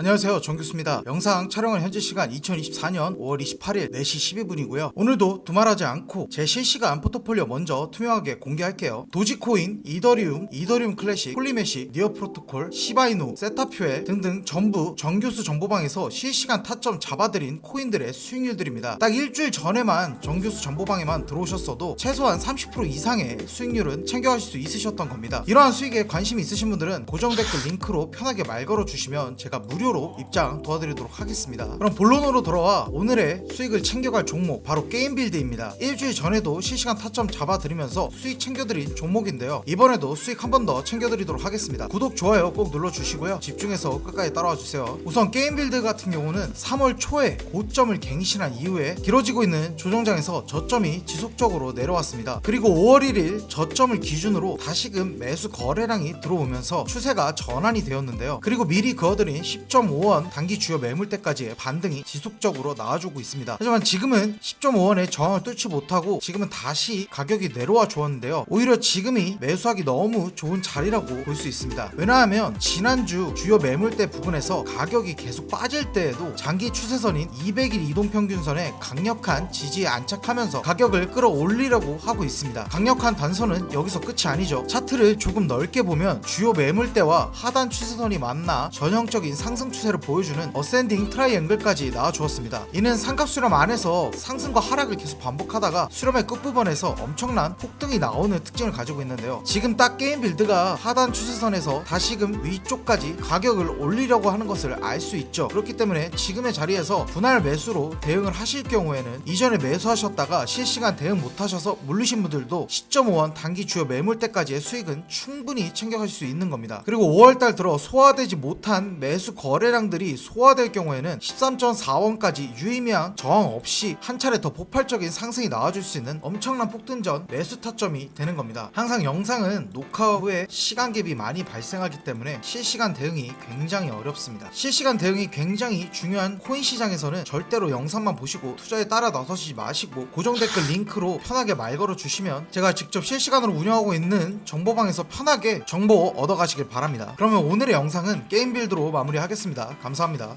안녕하세요. 정규수입니다. 영상 촬영은 현재 시간 2024년 5월 28일 4시 12분이고요. 오늘도 두말하지 않고 제 실시간 포트폴리오 먼저 투명하게 공개할게요. 도지코인, 이더리움, 이더리움 클래식, 폴리메시, 니어 프로토콜, 시바이노, 세타퓨엘 등등 전부 정규수 정보방에서 실시간 타점 잡아드린 코인들의 수익률들입니다. 딱 일주일 전에만 정규수 정보방에만 들어오셨어도 최소한 30% 이상의 수익률은 챙겨가실 수 있으셨던 겁니다. 이러한 수익에 관심이 있으신 분들은 고정 댓글 링크로 편하게 말 걸어주시면 제가 무료 로 입장 도와드리도록 하겠습니다. 그럼 본론으로 돌아와 오늘의 수익을 챙겨갈 종목 바로 게임 빌드입니다. 일주일 전에도 실시간 타점 잡아드리면서 수익 챙겨드린 종목인데요. 이번에도 수익 한 번 더 챙겨드리도록 하겠습니다. 구독, 좋아요 꼭 눌러주시고요. 집중해서 끝까지 따라와 주세요. 우선 게임 빌드 같은 경우는 3월 초에 고점을 갱신한 이후에 길어지고 있는 조정장에서 저점이 지속적으로 내려왔습니다. 그리고 5월 1일 저점을 기준으로 다시금 매수 거래량이 들어오면서 추세가 전환이 되었는데요. 그리고 미리 그어드린 10.5원 단기 주요 매물대까지의 반등이 지속적으로 나와주고 있습니다. 하지만 지금은 10.5원의 저항을 뚫지 못하고 지금은 다시 가격이 내려와 주었는데요. 오히려 지금이 매수하기 너무 좋은 자리라고 볼 수 있습니다. 왜냐하면 지난주 주요 매물대 부분에서 가격이 계속 빠질 때에도 장기 추세선인 200일 이동평균선에 강력한 지지에 안착하면서 가격을 끌어올리려고 하고 있습니다. 강력한 단선은 여기서 끝이 아니죠. 차트를 조금 넓게 보면 주요 매물대와 하단 추세선이 만나 전형적인 상승 추세를 보여주는 어센딩 트라이앵글까지 나와주었습니다. 이는 삼각 수렴 안에서 상승과 하락을 계속 반복하다가 수렴의 끝부분에서 엄청난 폭등이 나오는 특징을 가지고 있는데요. 지금 딱 게임 빌드가 하단 추세선에서 다시금 위쪽까지 가격을 올리려고 하는 것을 알 수 있죠. 그렇기 때문에 지금의 자리에서 분할 매수로 대응을 하실 경우에는 이전에 매수하셨다가 실시간 대응 못하셔서 물리신 분들도 10.5원 단기 주요 매물대까지의 수익은 충분히 챙겨가실 수 있는 겁니다. 그리고 5월달 들어 소화되지 못한 매수 거 래량들이 소화될 경우에는 13.4원까지 유의미한 저항 없이 한 차례 더 폭발적인 상승이 나와줄 수 있는 엄청난 폭등전 매수 타점이 되는 겁니다. 항상 영상은 녹화 후에 시간 갭이 많이 발생하기 때문에 실시간 대응이 굉장히 어렵습니다. 실시간 대응이 굉장히 중요한 코인 시장에서는 절대로 영상만 보시고 투자에 따라 나서시지 마시고 고정 댓글 링크로 편하게 말 걸어 주시면 제가 직접 실시간으로 운영하고 있는 정보방에서 편하게 정보 얻어 가시길 바랍니다. 그러면 오늘의 영상은 게임 빌드로 마무리 하겠습니다. 감사합니다.